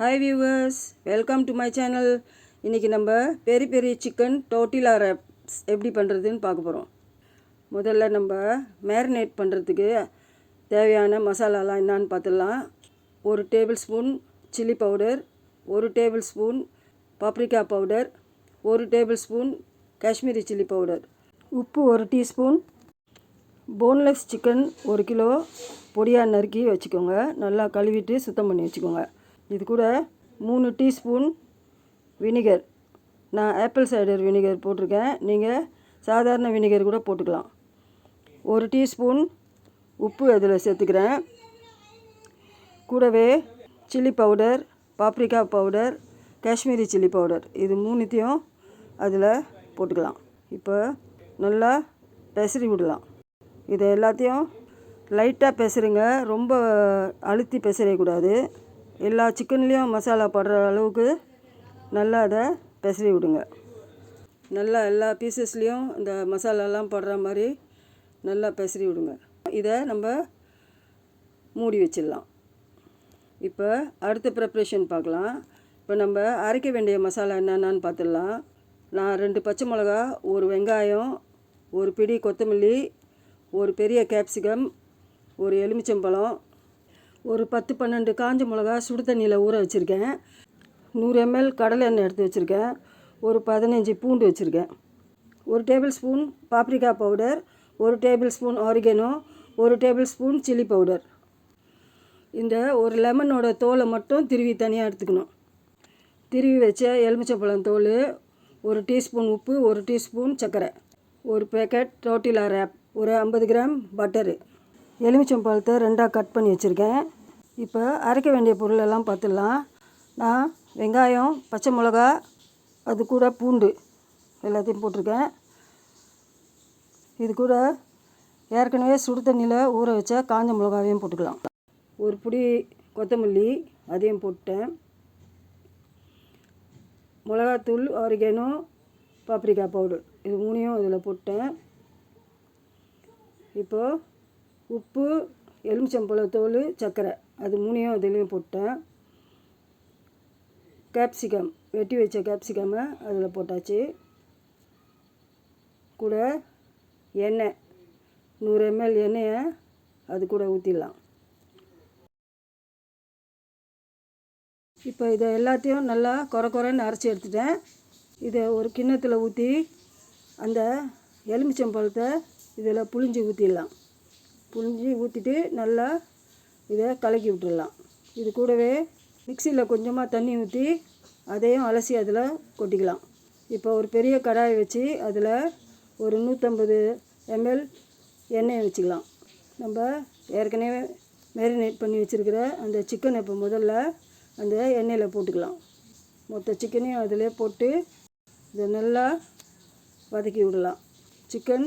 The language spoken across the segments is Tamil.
Hi viewers welcome to my channel இன்றைக்கி நம்ம பெரி பெரிய சிக்கன் டோட்டிலா ரேப்ஸ் எப்படி பண்ணுறதுன்னு பார்க்க போகிறோம் முதல்ல நம்ம மேரினேட் பண்ணுறதுக்கு தேவையான மசாலாலாம் என்னான்னு பார்த்துடலாம். ஒரு டேபிள் ஸ்பூன் சில்லி பவுடர் ஒரு டேபிள் ஸ்பூன் பப்ரிக்கா பவுடர் ஒரு table spoon Kashmiri chilli powder உப்பு ஒரு டீஸ்பூன் போன்லெஸ் சிக்கன் ஒரு கிலோ பொடியாக நறுக்கி வச்சுக்கோங்க. நல்லா கழுவிட்டு சுத்தம் பண்ணி வச்சுக்கோங்க. இது கூட மூணு டீஸ்பூன் வினிகர். நான் ஆப்பிள் சைடர் வினிகர் போட்டிருக்கேன். நீங்கள் சாதாரண வினிகர் கூட போட்டுக்கலாம். ஒரு டீஸ்பூன் உப்பு அதில் சேர்த்துக்கிறேன். கூடவே chilli powder paprika powder Kashmiri chilli powder. இது மூணுத்தையும் அதில் போட்டுக்கலாம். இப்போ நல்லா பெசரி விடலாம். இதை எல்லாத்தையும் லைட்டாக பெசருங்க. ரொம்ப அழுத்தி பெசரியக்கூடாது எல்லா சிக்கன்லேயும் மசாலா படுற அளவுக்கு நல்லா அதை பெசரி விடுங்க. நல்லா எல்லா பீசஸ்லேயும் இந்த மசாலாலாம் படுற மாதிரி நல்லா பெசரி விடுங்க. இதை நம்ம மூடி வச்சிடலாம். இப்போ அடுத்த ப்ரிப்ரேஷன் பார்க்கலாம். இப்போ நம்ம அரைக்க வேண்டிய மசாலா என்னென்னு பார்த்துடலாம். நான் ரெண்டு பச்சை மிளகா ஒரு வெங்காயம் ஒரு பிடி கொத்தமல்லி ஒரு பெரிய கேப்சிகம் ஒரு எலுமிச்சம்பழம் ஒரு பத்து பன்னெண்டு காஞ்ச மிளகா சுடு தண்ணியில் ஊற வச்சுருக்கேன். நூறு எம்எல் கடலை எண்ணெய் எடுத்து வச்சுருக்கேன். ஒரு பதினஞ்சு பூண்டு வச்சுருக்கேன். ஒரு டேபிள் ஸ்பூன் பாப்ரிகா பவுடர் ஒரு டேபிள் ஸ்பூன் ஆரிகனோ ஒரு டேபிள் ஸ்பூன் சில்லி பவுடர். இந்த ஒரு லெமனோட தோலை மட்டும் திருவி தனியாக எடுத்துக்கணும். திருவி வச்ச எலுமிச்சப்பழம் தோல் ஒரு டீஸ்பூன் உப்பு ஒரு டீஸ்பூன் சர்க்கரை ஒரு பேக்கெட் டோட்டிலா ரேப் ஒரு ஐம்பது கிராம் பட்டரு எலுமிச்சம் பழத்தை ரெண்டாக கட் பண்ணி வச்சுருக்கேன். இப்போ அரைக்க வேண்டிய பொருளெல்லாம் பார்த்துடலாம். நான் வெங்காயம் பச்சை மிளகா அது கூட பூண்டு எல்லாத்தையும் போட்டிருக்கேன். இது கூட ஏற்கனவே சுடு தண்ணியில் ஊற வச்ச காஞ்ச மிளகாவையும் போட்டுக்கலாம். ஒரு பிடி கொத்தமல்லி அதையும் போட்டேன். மிளகாத்தூள் ஆரிகேனோ பாப்ரிகா பவுடர் இது மூணையும் இதில் போட்டேன். இப்போது உப்பு எலுமிச்சம்பழ தோல் சர்க்கரை. அது மூணையும் இதுலேயும் போட்டேன். கேப்சிகம் வெட்டி வச்ச கேப்சிகமை அதில் போட்டாச்சு. கூட எண்ணெய். நூறு எம்எல் எண்ணெயை அது கூட ஊற்றிடலாம் இப்போ இதை எல்லாத்தையும் நல்லா குறை குறைன்னு அரைச்சி எடுத்துட்டேன். இதை ஒரு கிண்ணத்தில் ஊற்றி அந்த எலுமிச்சம்பழத்தை இதில் புளிஞ்சு ஊற்றிடலாம் புளிஞ்சு ஊற்றிட்டு நல்லா இதை கலக்கி விட்டுடலாம். இது கூடவே மிக்சியில் கொஞ்சமாக தண்ணி ஊற்றி அதையும் அலசி அதில் கொட்டிக்கலாம். இப்போ ஒரு பெரிய கடாயை வச்சு அதில் ஒரு நூற்றம்பது எம்எல் எண்ணெயை வச்சுக்கலாம். நம்ம ஏற்கனவே மேரினேட் பண்ணி வச்சுருக்கிற அந்த சிக்கனை இப்போ முதல்ல அந்த எண்ணெயில் போட்டுக்கலாம். மொத்த சிக்கனையும் அதிலே போட்டு இதை நல்லா வதக்கி விடலாம். சிக்கன்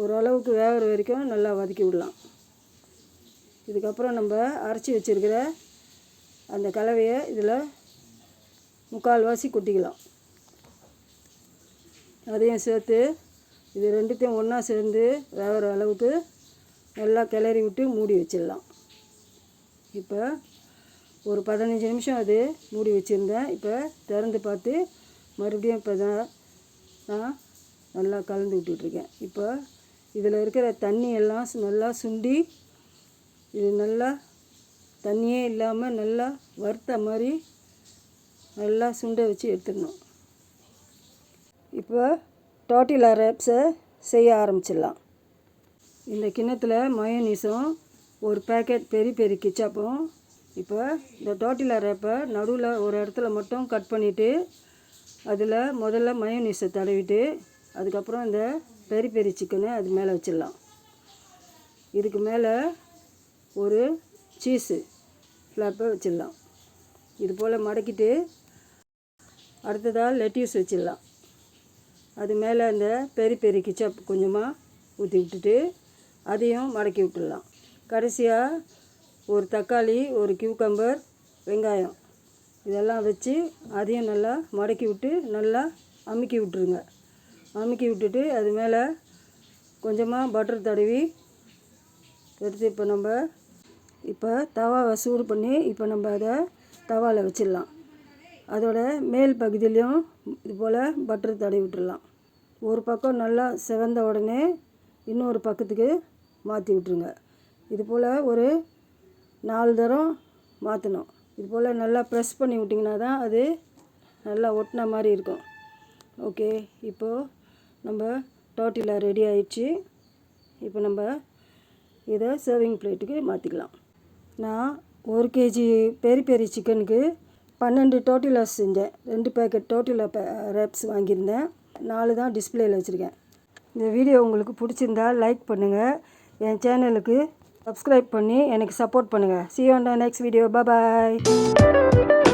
ஓரளவுக்கு வேகிற வரைக்கும் நல்லா வதக்கி விடலாம். இதுக்கப்புறம் நம்ம அரைச்சி வச்சுருக்கிற அந்த கலவையை இதில் முக்கால்வாசி கொட்டிக்கலாம். அதையும் சேர்த்து இது ரெண்டுத்தையும் ஒன்றா சேர்ந்து வேகிற அளவுக்கு நல்லா கிளறி விட்டு மூடி வச்சிடலாம். இப்போ ஒரு பதினஞ்சு நிமிஷம் அது மூடி வச்சுருந்தேன். இப்போ திறந்து பார்த்து மறுபடியும் இப்போ தான் நான் நல்லா கலந்து விட்டுட்ருக்கேன் இப்போ இதில் இருக்கிற தண்ணி எல்லாம் சு- நல்லா சுண்டி இது நல்லா தண்ணியே இல்லாமல் நல்லா வறுத்த மாதிரி நல்லா சுண்ட வச்சு எடுத்துடணும். இப்போ டோட்டிலா ரேப்ஸை செய்ய ஆரம்பிச்சிடலாம். இந்த கிண்ணத்தில் மயோனீஸும் ஒரு பேக்கெட் பெரிய பெரிய கிச்சாப்பும் இப்போ இந்த டோட்டிலா ரேப்பை நடுவில் ஒரு இடத்துல மட்டும் கட் பண்ணிவிட்டு அதில் முதல்ல மயோனீஸை தடவிட்டு அதுக்கப்புறம் இந்த பெரி பெரி சிக்கனை அது மேலே வச்சிடலாம். இதுக்கு மேலே ஒரு சீஸு ஃப்ளாப்பை வச்சிடலாம். இது போல் மடக்கிட்டு அடுத்ததாக லெட்யூஸ் வச்சிடலாம். அது மேலே அந்த பெரி பெரி கிச்சப் கொஞ்சமாக ஊற்றி விட்டுட்டு அதையும் மடக்கி விட்டுடலாம். கடைசியாக ஒரு தக்காளி ஒரு கியூக்கம்பர் வெங்காயம் இதெல்லாம் வச்சு அதையும் நல்லா மடக்கி விட்டு நல்லா அமுக்கி விட்டுருங்க. அமுக்கி விட்டுட்டு அது மேலே கொஞ்சமாக பட்டர் தடவி எடுத்து இப்போ நம்ம இப்போ தவாவை சூடு பண்ணி இப்போ நம்ம அதை தவாவில் வச்சிடலாம். அதோட மேல் பகுதியிலையும் இது போல் பட்டர் தடவி விட்டுடலாம். ஒரு பக்கம் நல்லா செவந்த உடனே இன்னொரு பக்கத்துக்கு மாற்றி விட்ருங்க இது போல் ஒரு நாலு தரம் மாற்றணும் இது போல் நல்லா ப்ரெஸ் பண்ணி விட்டிங்கன்னா தான் அது நல்லா ஒட்டின மாதிரி இருக்கும். ஓகே இப்போது நம்ம டோட்டிலா ரெடி ஆயிடுச்சு. இப்போ நம்ம இதை சர்விங் பிளேட்டுக்கு மாற்றிக்கலாம் நான் ஒரு கேஜி பெரி பெரி சிக்கனுக்கு பன்னெண்டு டோட்டிலாஸ் செஞ்சேன். ரெண்டு பேக்கெட் டோட்டிலா ரேப்ஸ் வாங்கியிருந்தேன். நாலு தான் டிஸ்பிளேயில் வச்சுருக்கேன். இந்த வீடியோ உங்களுக்கு பிடிச்சிருந்தா லைக் பண்ணுங்கள் என் சேனலுக்கு சப்ஸ்கிரைப் பண்ணி எனக்கு சப்போர்ட் பண்ணுங்கள் see you next video next